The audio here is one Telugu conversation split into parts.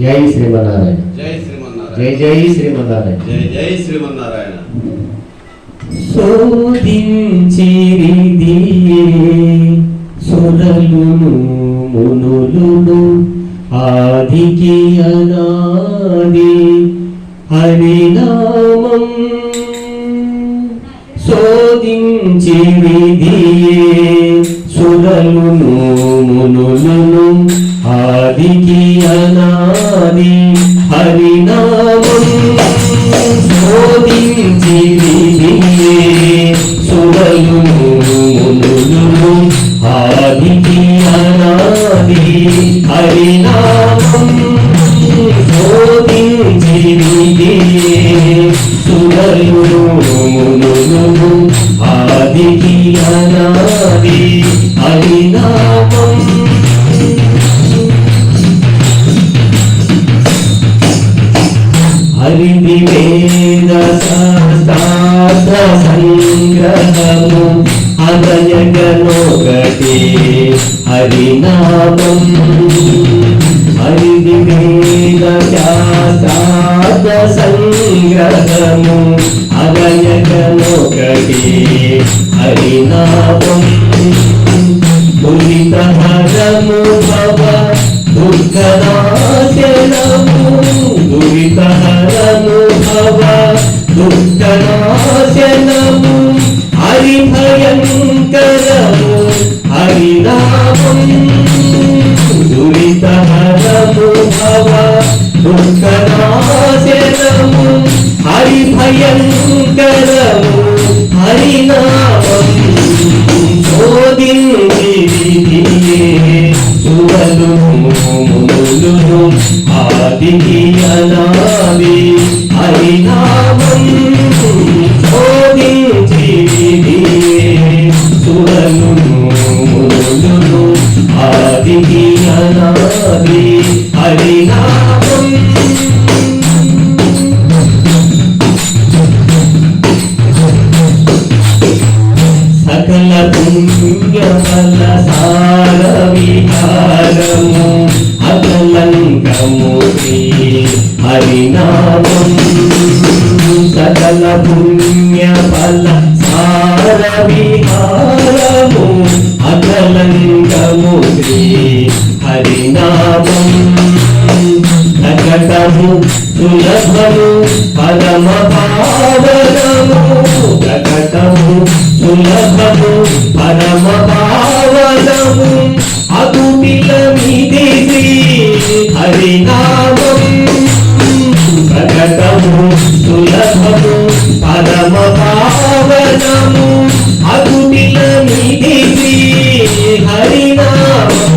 జై శ్రీమన్నారాయణ. జై జై శ్రీమన్నారాయణ. జై శ్రీమన్నారాయణ. జై జై శ్రీమన్నారాయణ. సురలును మునులును ఆదికి అనాది హరినామం శోధించిరిదియే ఆదికి అనాది హరినామం శోధించిరిదియే సురలును మునులును ఆదికి అనాది హరినామం హరిది వేద శాస్త్రార్థ సంగ్రహము. అదయగనొకటి హరినామం. హరిది వేద శాస్త్రార్థ సంగ్రహము. అదయగనొకటి హరినామం. దురితహరము భవ దుర్గనాశనము దురితహరము భజనము హరిభయంకరము హరినామం. దురితహరము భవ దుర్గనాశనము హరిభయంకరము హరినామం. శోధించిరిదియే సురలు మునులును ఆదికి అనాది హరినామం. పుణ్య సార విహారము అకలంకము హరినామం సకల పుణ్య ఫల సార విహారము అకలంకము హరినామం ప్రకటము సులభము పరమ భావనము ప్రకటము సులభము పరమ భావనము అగుపిల మీది శ్రీ హరినామం ప్రకటము సులభము పరమ పావనము అగుపిల మీది శ్రీ హరినామం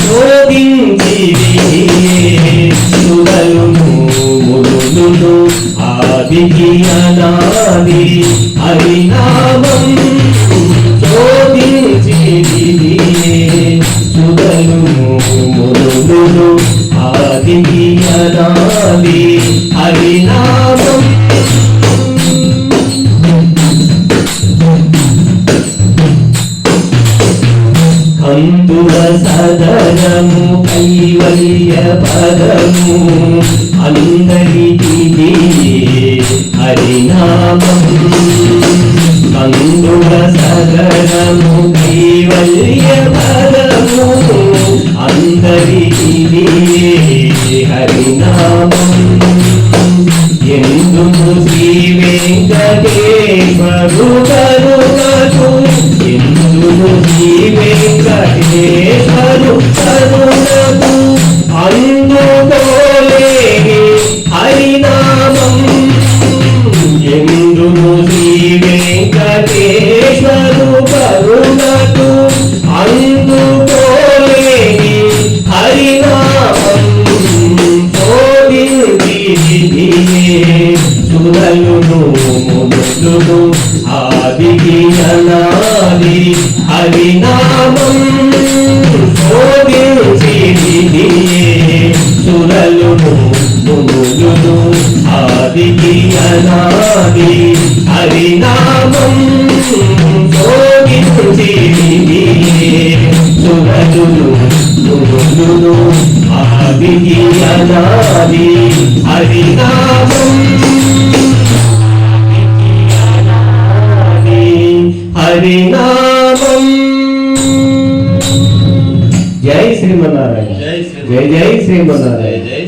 శోధించిరి సురలును మురులును ఆదికి అనాది హరినామం మొదలు ఆది ఆదికి అనాది హరినామం కందుల సదనము కైవల్య పదము అందరికీ హరినామం కందుల సదనము కైవల్య పదము వెంకటేశ్వరు కరుణకు ఎందుకు మునులును ఆదికి అనాది హరినామం. శోధించిరిదియే సురలును మునులును ఆదికి అనాది హరినామం. శోధించిరిదియే సురలును మునులును ఆదికి అనాది హరినామం. హరినామం జై శ్రీమన్నారాయణ. జై జై శ్రీమన్నారాయణ.